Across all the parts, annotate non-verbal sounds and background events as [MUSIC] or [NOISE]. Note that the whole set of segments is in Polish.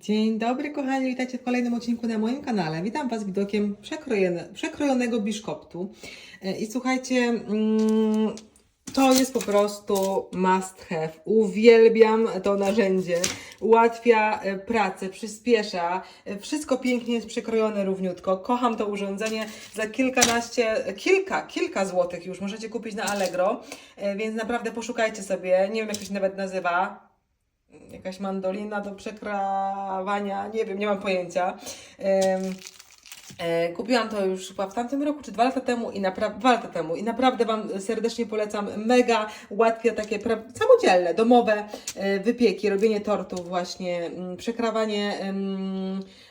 Dzień dobry kochani, witajcie w kolejnym odcinku na moim kanale. Witam Was widokiem przekrojone, przekrojonego biszkoptu. E, I słuchajcie, mm, to jest po prostu must have. Uwielbiam to narzędzie. Ułatwia e, pracę, przyspiesza. E, Wszystko pięknie jest przekrojone równiutko. Kocham to urządzenie. Za kilkanaście, kilka, kilka złotych już możecie kupić na Allegro. Więc naprawdę poszukajcie sobie. Nie wiem jak to się nawet nazywa jakaś mandolina do przekrawania, nie wiem, nie mam pojęcia. E, Kupiłam to już chyba w tamtym roku, czy dwa lata temu i naprawdę dwa lata temu i naprawdę Wam serdecznie polecam. Mega ułatwia takie samodzielne, domowe e, wypieki, robienie tortów właśnie, mm, przekrawanie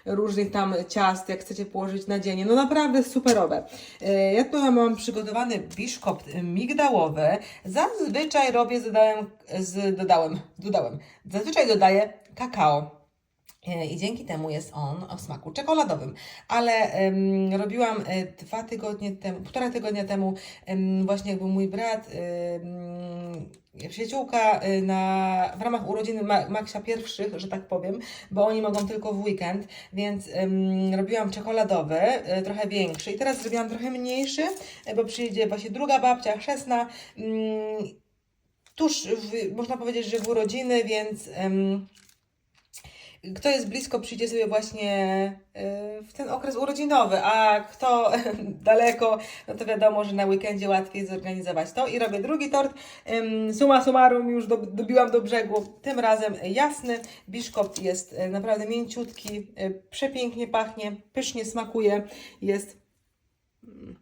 różnych tam ciast, jak chcecie położyć na dzień. No naprawdę superowe. E, Ja tu mam przygotowany biszkopt migdałowy. Zazwyczaj robię, dodałem, z, dodałem, dodałem, zazwyczaj dodaję kakao. E, I dzięki temu jest on o smaku czekoladowym. Ale robiłam e, dwa tygodnie temu, półtora tygodnia temu, em, właśnie jak był mój brat, em, przyjaciółka e, na, w ramach urodziny Ma- Maksia pierwszych, że tak powiem, bo oni mogą tylko w weekend, więc robiłam czekoladowy, trochę większy. I teraz zrobiłam trochę mniejszy, bo przyjdzie właśnie druga babcia, chrzestna, tuż, w, można powiedzieć, że w urodziny, więc... kto jest blisko, przyjdzie sobie właśnie y, w ten okres urodzinowy, a kto [LAUGHS] daleko, no to wiadomo, że na weekendzie łatwiej zorganizować to. I robię drugi tort. Ym, Summa summarum już do, dobiłam do brzegu. Tym razem jasny. Biszkopt jest y, naprawdę mięciutki, y, przepięknie pachnie, pysznie smakuje. Jest mm,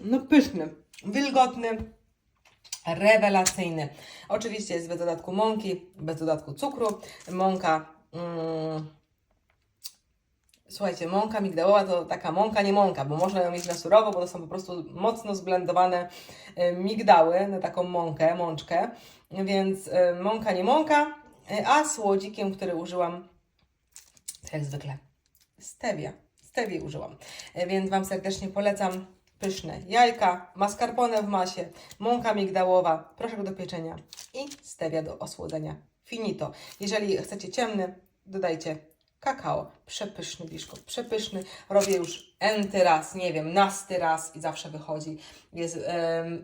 no pyszny, wilgotny. Rewelacyjny. Oczywiście jest bez dodatku mąki, bez dodatku cukru. Mąka. Mm, słuchajcie, mąka migdałowa to taka mąka, nie mąka, bo można ją mieć na surowo, bo to są po prostu mocno zblendowane y, migdały na taką mąkę, mączkę. Więc y, mąka, nie mąka, y, a słodzikiem, który użyłam, jak zwykle, stevia. Stewie użyłam. Więc Wam serdecznie polecam pyszne jajka, mascarpone w masie, mąka migdałowa, proszek do pieczenia i stevia do osłodzenia. Finito. Jeżeli chcecie ciemny, dodajcie kakao. Przepyszny biszkopt, przepyszny. Robię już enty raz, nie wiem, nasty raz i zawsze wychodzi. Jest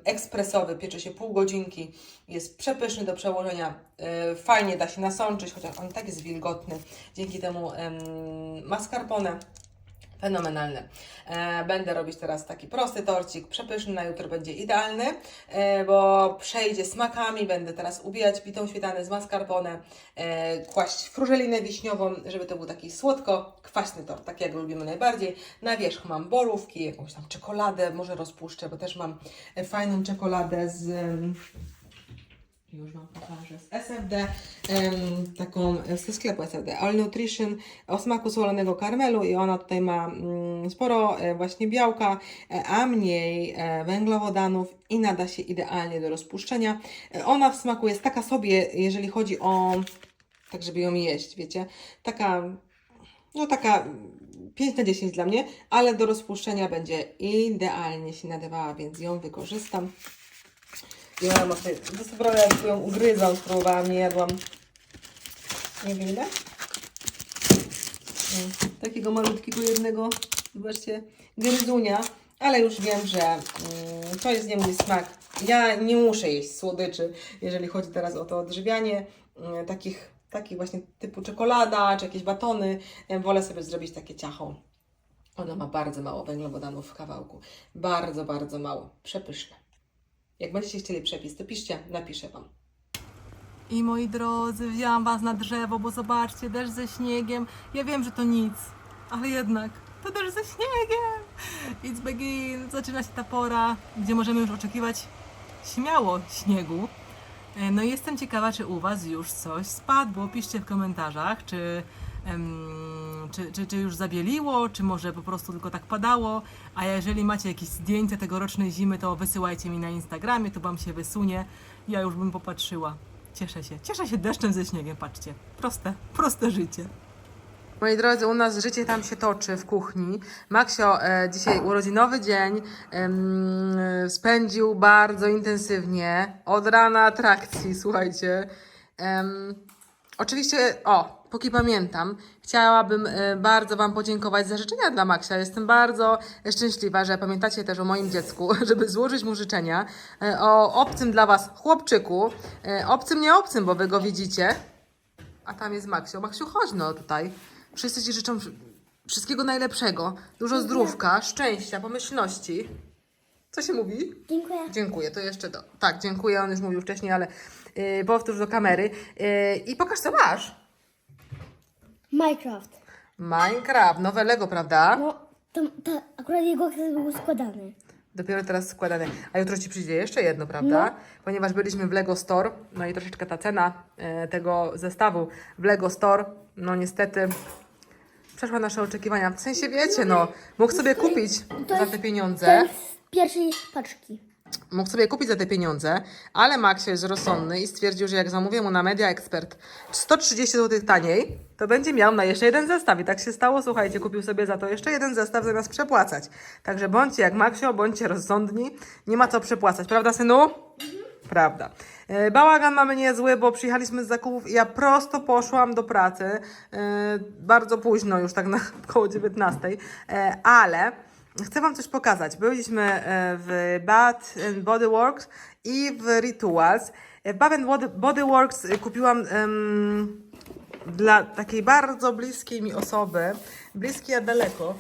ekspresowy, piecze się pół godzinki, jest przepyszny do przełożenia. E, fajnie da się nasączyć, chociaż on tak jest wilgotny. Dzięki temu em, mascarpone Fenomenalne. E, będę robić teraz taki prosty torcik, przepyszny, na jutro będzie idealny, e, bo przejdzie smakami. Będę teraz ubijać bitą śmietanę z mascarpone, e, kłaść frużelinę wiśniową, żeby to był taki słodko-kwaśny tort, tak jak lubimy najbardziej. Na wierzch mam borówki, jakąś tam czekoladę, może rozpuszczę, bo też mam fajną czekoladę z... już Wam pokażę. Z SFD, em, taką ze sklepu SFD, All Nutrition o smaku solonego karmelu i ona tutaj ma mm, sporo e, właśnie białka, e, a mniej e, węglowodanów i nada się idealnie do rozpuszczenia. E, ona w smaku jest taka sobie, jeżeli chodzi o, tak żeby ją jeść, wiecie, taka, no taka 5 na 10 dla mnie, ale do rozpuszczenia będzie idealnie się nadawała, więc ją wykorzystam. Ja mam co prawda jak ją ugryzłam, spróbowałam, nie jadłam. Nie wiem ile? Mm, Takiego malutkiego jednego, zobaczcie, gryzunia, ale już wiem, że mm, to jest nie mój smak. Ja nie muszę jeść słodyczy, jeżeli chodzi teraz o to odżywianie, mm, takich, takich właśnie typu czekolada, czy jakieś batony. Wolę sobie zrobić takie ciacho. Ono ma bardzo mało węglowodanów w kawałku. Bardzo, bardzo mało. Przepyszne. Jak będziecie chcieli przepis, to piszcie, napiszę Wam. I moi drodzy, wzięłam was na drzewo, bo zobaczcie, deszcz ze śniegiem. Ja wiem, że to nic, ale jednak to deszcz ze śniegiem. It's begin. Zaczyna się ta pora, gdzie możemy już oczekiwać śmiało śniegu. E, No i jestem ciekawa, czy u was już coś spadło. Piszcie w komentarzach, czy, em, czy, czy, czy już zabieliło, czy może po prostu tylko tak padało. A jeżeli macie jakieś zdjęcia tegorocznej zimy, to wysyłajcie mi na Instagramie, to wam się wysunie. Ja już bym popatrzyła. Cieszę się. Cieszę się deszczem ze śniegiem, patrzcie. Proste, proste życie. Moi drodzy, u nas życie tam się toczy w kuchni. Maksio e, dzisiaj urodzinowy dzień em, spędził bardzo intensywnie. Od rana atrakcji, słuchajcie. Em, oczywiście, o, póki pamiętam, chciałabym e, bardzo Wam podziękować za życzenia dla Maksia. Jestem bardzo szczęśliwa, że pamiętacie też o moim dziecku, [LAUGHS] żeby złożyć mu życzenia. E, o obcym dla Was chłopczyku. E, obcym, nie obcym, bo Wy go widzicie. A tam jest Maksio. Maksiu, chodź no tutaj. Wszyscy Ci życzą wszy- wszystkiego najlepszego. Dużo zdrówka, szczęścia, pomyślności. Co się mówi? Dziękuję. Dziękuję, to jeszcze do. Tak, dziękuję, on już mówił wcześniej, ale yy, powtórz do kamery. Yy, I pokaż, co masz. Minecraft. Minecraft, nowe Lego, prawda? No, to, to akurat jego akces był składany. Dopiero teraz składane. A jutro ci przyjdzie jeszcze jedno, prawda? No. Ponieważ byliśmy w Lego Store, no i troszeczkę ta cena e, tego zestawu w Lego Store, no niestety przeszła nasze oczekiwania. W sensie wiecie, no, mógł sobie kupić To za te To pieniądze. jest z pierwszej paczki. Mógł sobie kupić za te pieniądze, ale Max jest rozsądny i stwierdził, że jak zamówię mu na Media Expert 130 zł taniej, to będzie miał na jeszcze jeden zestaw. I tak się stało, słuchajcie, kupił sobie za to jeszcze jeden zestaw zamiast przepłacać. Także bądźcie jak Maxio, bądźcie rozsądni, nie ma co przepłacać, prawda synu? Prawda. E, Bałagan mamy niezły, bo przyjechaliśmy z zakupów i ja prosto poszłam do pracy. e, Bardzo późno, już tak na [LAUGHS] około 19, e, ale chcę Wam coś pokazać. Byliśmy e, w Bath Body Works i w Rituals. E, W Bath and Body- Works e, kupiłam em, dla takiej bardzo bliskiej mi osoby, bliskiej a daleko,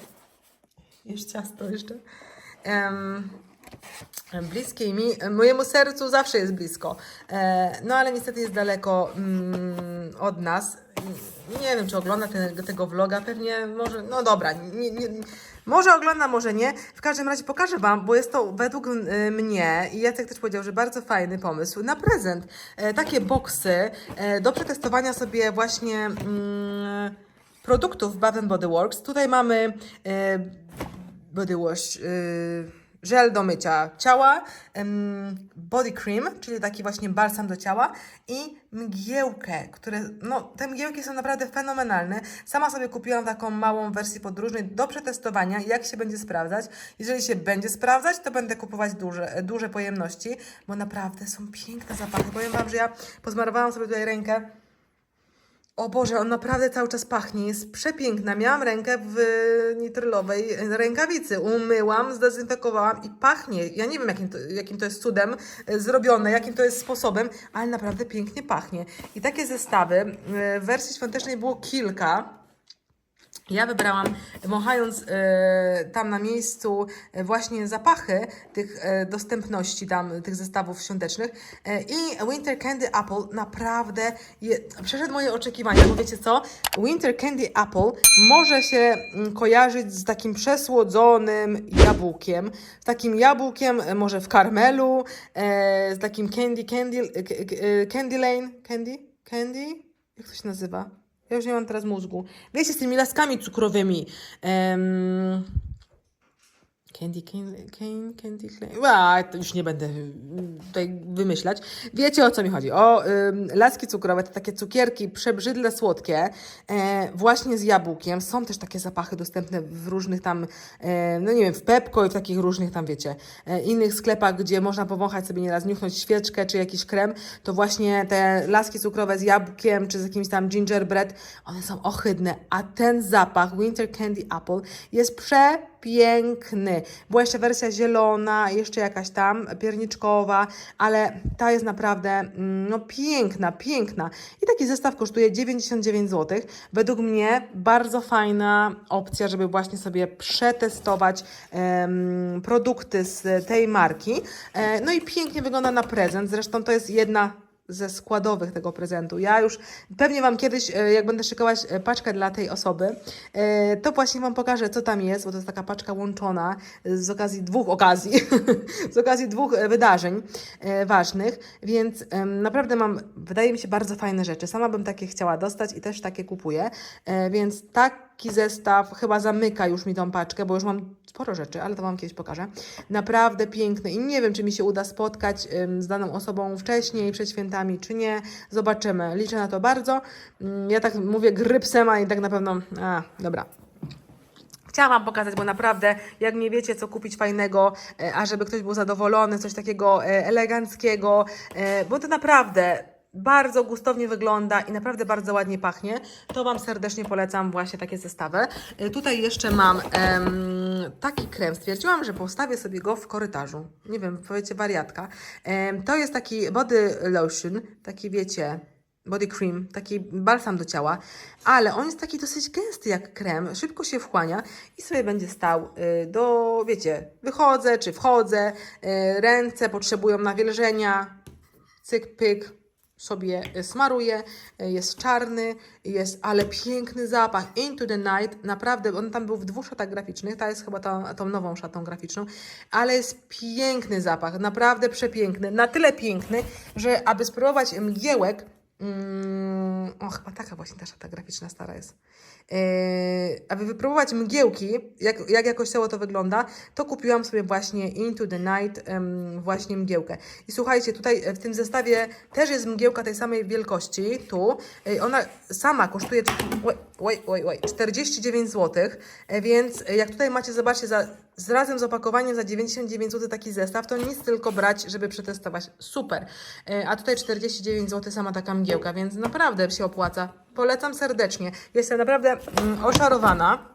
jeszcze ciasto jeszcze, em, bliskiej mi, mojemu sercu zawsze jest blisko, e, no ale niestety jest daleko mm, od nas. Nie wiem, czy ogląda ten, tego vloga, pewnie może, no dobra, nie, nie, może ogląda, może nie. W każdym razie pokażę Wam, bo jest to według y, mnie, i Jacek też powiedział, że bardzo fajny pomysł, na prezent. E, takie boksy e, do przetestowania sobie właśnie mm, produktów Bath Body Works. Tutaj mamy e, body wash, y, żel do mycia ciała, body cream, czyli taki właśnie balsam do ciała i mgiełkę, które, no te mgiełki są naprawdę fenomenalne. Sama sobie kupiłam taką małą wersję podróżnej do przetestowania, jak się będzie sprawdzać. Jeżeli się będzie sprawdzać, to będę kupować duże, duże pojemności, bo naprawdę są piękne zapachy. Powiem Wam, że ja pozmarowałam sobie tutaj rękę o Boże, on naprawdę cały czas pachnie, jest przepiękna. Miałam rękę w nitrylowej rękawicy, umyłam, zdezynfekowałam i pachnie. Ja nie wiem, jakim to, jakim to jest cudem e, zrobione, jakim to jest sposobem, ale naprawdę pięknie pachnie. I takie zestawy e, w wersji świątecznej było kilka. Ja wybrałam, wąchając e, tam na miejscu e, właśnie zapachy tych e, dostępności tam, tych zestawów świątecznych e, i Winter Candy Apple naprawdę je, przeszedł moje oczekiwania, bo wiecie co? Winter Candy Apple może się mm, kojarzyć z takim przesłodzonym jabłkiem, z takim jabłkiem może w karmelu, z takim candy, candy, candy lane, candy, candy? Jak to się nazywa? Ja już nie mam teraz mózgu. Wiecie, z tymi laskami cukrowymi. Em, Candy, candy, candy, candy. A, już nie będę mm, tutaj wymyślać. Wiecie o co mi chodzi? O ym, laski cukrowe, to takie cukierki przebrzydle słodkie, e, właśnie z jabłkiem. Są też takie zapachy dostępne w różnych tam, e, no nie wiem, w Pepko i w takich różnych tam, wiecie, e, innych sklepach, gdzie można powąchać sobie nieraz, niuchnąć świeczkę czy jakiś krem. To właśnie te laski cukrowe z jabłkiem czy z jakimś tam gingerbread, one są ohydne. A ten zapach Winter Candy Apple jest prze piękny. Była jeszcze wersja zielona, jeszcze jakaś tam pierniczkowa, ale ta jest naprawdę mm, no, piękna, piękna. I taki zestaw kosztuje 99 zł. Według mnie bardzo fajna opcja, żeby właśnie sobie przetestować em, produkty z tej marki. E, no i pięknie wygląda na prezent. Zresztą to jest jedna ze składowych tego prezentu. Ja już pewnie Wam kiedyś, e, jak będę szykować e, paczkę dla tej osoby, e, to właśnie Wam pokażę, co tam jest, bo to jest taka paczka łączona z okazji dwóch okazji, [LAUGHS] z okazji dwóch wydarzeń ważnych, więc naprawdę mam, wydaje mi się, bardzo fajne rzeczy. Sama bym takie chciała dostać i też takie kupuję, więc taki zestaw chyba zamyka już mi tą paczkę, bo już mam sporo rzeczy, ale to Wam kiedyś pokażę. Naprawdę piękny i nie wiem, czy mi się uda spotkać z daną osobą wcześniej, przed świętami, czy nie. Zobaczymy. Liczę na to bardzo. Mm, Ja tak mówię grypsem, a i tak na pewno... A, dobra. Chciałam Wam pokazać, bo naprawdę, jak nie wiecie, co kupić fajnego, e, a żeby ktoś był zadowolony, coś takiego e, eleganckiego, e, bo to naprawdę bardzo gustownie wygląda i naprawdę bardzo ładnie pachnie, to Wam serdecznie polecam właśnie takie zestawy. Y, Tutaj jeszcze mam em, taki krem. Stwierdziłam, że postawię sobie go w korytarzu. Nie wiem, powiecie wariatka. Em, to jest taki body lotion, taki wiecie, body cream, taki balsam do ciała, ale on jest taki dosyć gęsty jak krem, szybko się wchłania i sobie będzie stał y, do, wiecie, wychodzę czy wchodzę, y, ręce potrzebują nawilżenia, cyk, pyk, sobie y, smaruję, y, jest czarny, jest, ale piękny zapach, Into the Night, naprawdę, on tam był w dwóch szatach graficznych, ta jest chyba tą, tą nową szatą graficzną, ale jest piękny zapach, naprawdę przepiękny, na tyle piękny, że aby spróbować mgiełek, Mm, o, chyba taka właśnie ta szata graficzna stara jest. Yy, aby wypróbować mgiełki, jak, jak jakościowo to wygląda, to kupiłam sobie właśnie Into the Night em, właśnie mgiełkę. I słuchajcie, tutaj w tym zestawie też jest mgiełka tej samej wielkości, tu. Yy, ona sama kosztuje oj, oj, oj, 49 zł, więc jak tutaj macie, zobaczcie, za, z razem z opakowaniem za 99 zł taki zestaw, to nic tylko brać, żeby przetestować. Super. Yy, A tutaj 49 zł sama taka mgiełka, więc naprawdę się opłaca. Polecam serdecznie. Jestem naprawdę mm, oszarowana.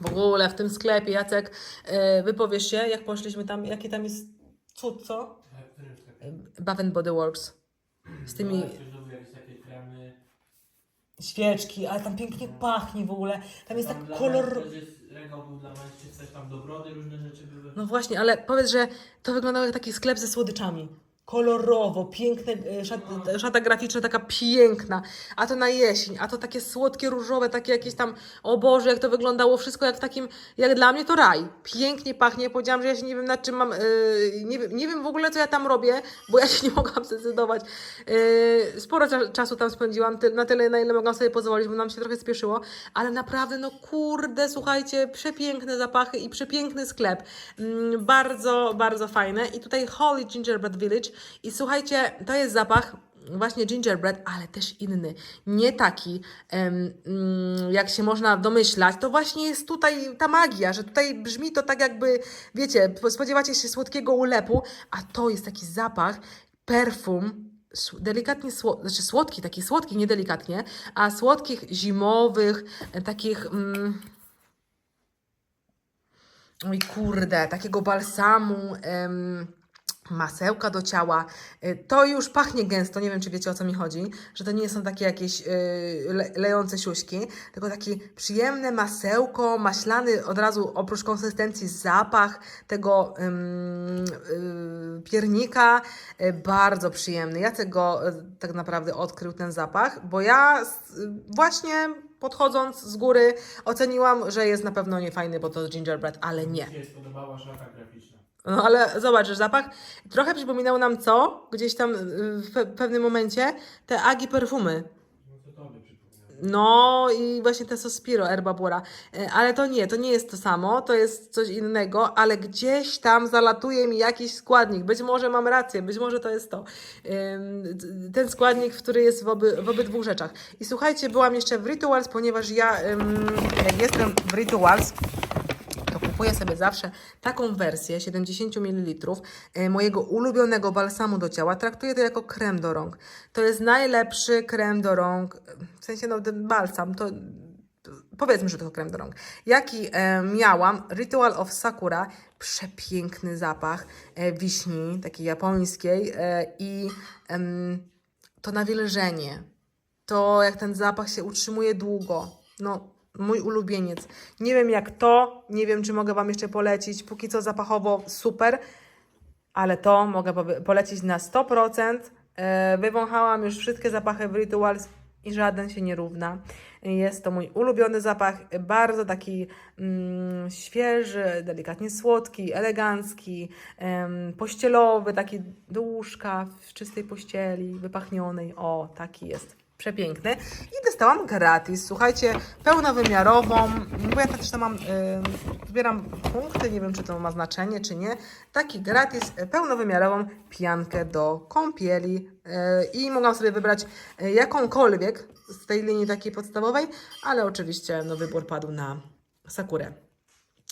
W ogóle w tym sklepie, Jacek, yy, wypowiesz się, jak poszliśmy tam, jaki tam jest cud, co? Body Works. Z tymi kremy. świeczki, ale tam pięknie pachnie w ogóle. Tam jest tak kolor... Regał był dla mężczyzn, coś tam do brody, różne rzeczy były. No właśnie, ale powiedz, że to wyglądało jak taki sklep ze słodyczami. Kolorowo, piękne, e, szat, szata graficzna taka piękna, a to na jesień, a to takie słodkie, różowe, takie jakieś tam, o Boże, jak to wyglądało, wszystko jak w takim, jak dla mnie to raj. Pięknie pachnie, powiedziałam, że ja się nie wiem nad czym mam, yy, nie, nie wiem w ogóle co ja tam robię, bo ja się nie mogłam zdecydować. Yy, sporo cza- czasu tam spędziłam, ty, na tyle, na ile mogłam sobie pozwolić, bo nam się trochę spieszyło, ale naprawdę, no kurde, słuchajcie, przepiękne zapachy i przepiękny sklep. Mm, bardzo, bardzo fajne. I tutaj Holy Gingerbread Village. I słuchajcie, to jest zapach właśnie gingerbread, ale też inny. Nie taki, mm, jak się można domyślać. To właśnie jest tutaj ta magia, że tutaj brzmi to tak jakby, wiecie, spodziewacie się słodkiego ulepu, a to jest taki zapach, perfum, delikatnie słodki, znaczy słodki, taki słodki, nie delikatnie, a słodkich, zimowych, e, takich... Mm, Oj kurde, takiego balsamu, em, masełka do ciała. Y, To już pachnie gęsto, nie wiem czy wiecie o co mi chodzi, że to nie są takie jakieś y, le, lejące siuśki, tylko takie przyjemne masełko, maślany od razu oprócz konsystencji zapach tego ym, y, piernika, y, bardzo przyjemny. Jacek go y, tak naprawdę odkrył ten zapach, bo ja właśnie podchodząc z góry oceniłam, że jest na pewno niefajny, bo to gingerbread, ale nie. Mi się spodobała szata graficzna. No ale zobacz, zapach trochę przypominał nam co? Gdzieś tam y, w pe- pewnym momencie te agi perfumy. No i właśnie te Sospiro Erba Bora. Y, Ale to nie, to nie jest to samo, to jest coś innego, ale gdzieś tam zalatuje mi jakiś składnik. Być może mam rację, być może to jest to. Ten składnik, który jest w, oby, w obydwu rzeczach. I słuchajcie, byłam jeszcze w Rituals, ponieważ ja, jestem w Rituals, kupuję sobie zawsze taką wersję 70 ml e, mojego ulubionego balsamu do ciała. Traktuję to jako krem do rąk. To jest najlepszy krem do rąk, e, w sensie no ten balsam, to powiedzmy, że to krem do rąk. Jaki e, miałam, Ritual of Sakura, przepiękny zapach e, wiśni, takiej japońskiej e, i em, to nawilżenie, to jak ten zapach się utrzymuje długo. No, mój ulubieniec. Nie wiem jak to, nie wiem czy mogę Wam jeszcze polecić. Póki co zapachowo super, ale to mogę polecić na 100%. E, Wywąchałam już wszystkie zapachy w Rituals i żaden się nie równa. Jest to mój ulubiony zapach, bardzo taki mm, świeży, delikatnie słodki, elegancki, em, pościelowy, taki do łóżka w czystej pościeli, wypachnionej. O, taki jest. Przepiękny. I dostałam gratis, słuchajcie, pełnowymiarową, bo ja też tam mam, y, zbieram punkty, nie wiem czy to ma znaczenie, czy nie. Taki gratis, y, pełnowymiarową piankę do kąpieli y, i mogłam sobie wybrać y, jakąkolwiek z tej linii takiej podstawowej, ale oczywiście no, wybór padł na Sakurę.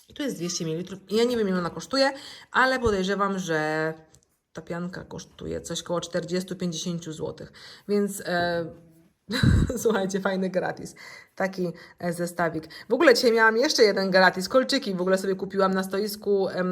I tu jest 200 ml. Ja nie wiem, ile ona kosztuje, ale podejrzewam, że ta pianka kosztuje coś koło 40-50 zł. Więc e, [LAUGHS] słuchajcie, fajny gratis. Taki e, zestawik. W ogóle dzisiaj miałam jeszcze jeden gratis. Kolczyki w ogóle sobie kupiłam na stoisku e,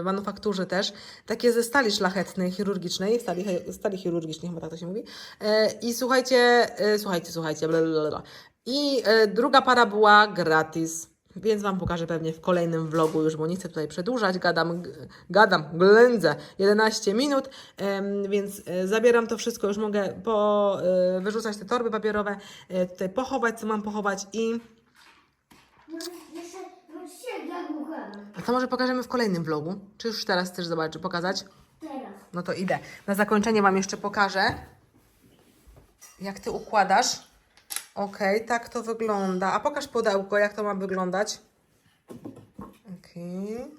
w manufakturze też. Takie ze stali szlachetnej, chirurgicznej. Stali, stali chirurgicznej, chyba tak to się mówi. E, I słuchajcie, słuchajcie, słuchajcie. Bla, bla, bla. I druga para była gratis. Więc Wam pokażę pewnie w kolejnym vlogu już, bo nie chcę tutaj przedłużać. Gadam, gadam, ględzę 11 minut, więc e, zabieram to wszystko. Już mogę po, e, wyrzucać te torby papierowe, e, tutaj pochować, co mam pochować i... A to może pokażemy w kolejnym vlogu? Czy już teraz chcesz zobaczyć, pokazać? Teraz. No to idę. Na zakończenie Wam jeszcze pokażę, jak Ty układasz. Okej, tak to wygląda. A pokaż pudełko, jak to ma wyglądać. Okej.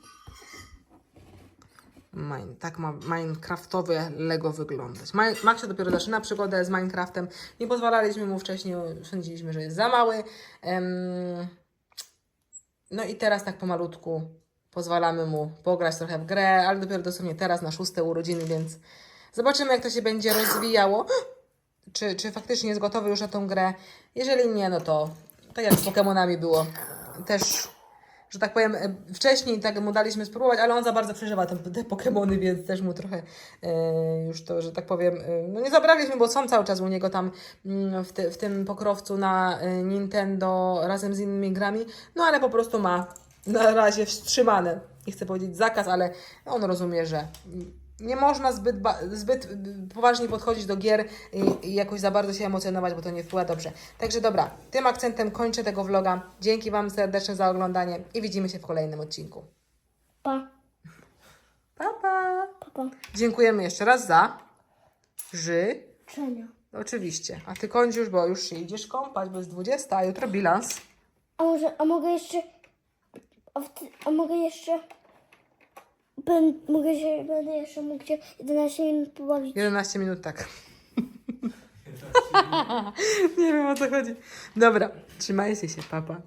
Mine, tak ma Minecraftowe Lego wyglądać. Ma- Maxio dopiero zaczyna przygodę z Minecraftem. Nie pozwalaliśmy mu wcześniej, sądziliśmy, że jest za mały. Em, no i teraz tak pomalutku pozwalamy mu pograć trochę w grę, ale dopiero dosłownie teraz na szóste urodziny, więc zobaczymy jak to się będzie rozwijało. Czy, czy faktycznie jest gotowy już na tą grę? Jeżeli nie, no to tak jak z Pokemonami było. Też, że tak powiem, wcześniej tak mu daliśmy spróbować, ale on za bardzo przeżywa te, te Pokemony, więc też mu trochę e, już to, że tak powiem, e, no nie zabraliśmy, bo są cały czas u niego tam mm, w, ty, w tym pokrowcu na e, Nintendo razem z innymi grami, no ale po prostu ma na razie wstrzymane, nie chcę powiedzieć zakaz, ale on rozumie, że nie można zbyt, zbyt poważnie podchodzić do gier i, i jakoś za bardzo się emocjonować, bo to nie wpływa dobrze. Także dobra, tym akcentem kończę tego vloga. Dzięki Wam serdecznie za oglądanie i widzimy się w kolejnym odcinku. Pa. Pa, pa! Pa, pa. Dziękujemy jeszcze raz za ży. Czenia. Oczywiście. A Ty kończ już, bo już się idziesz kąpać, bo jest 20, a jutro bilans. A może, a mogę jeszcze... A, w, a mogę jeszcze... Ben, mogę się, będę jeszcze mógł się 11 minut pobawić. 11 minut tak. [LAUGHS] nie wiem o co chodzi. Dobra, trzymajcie się, papa.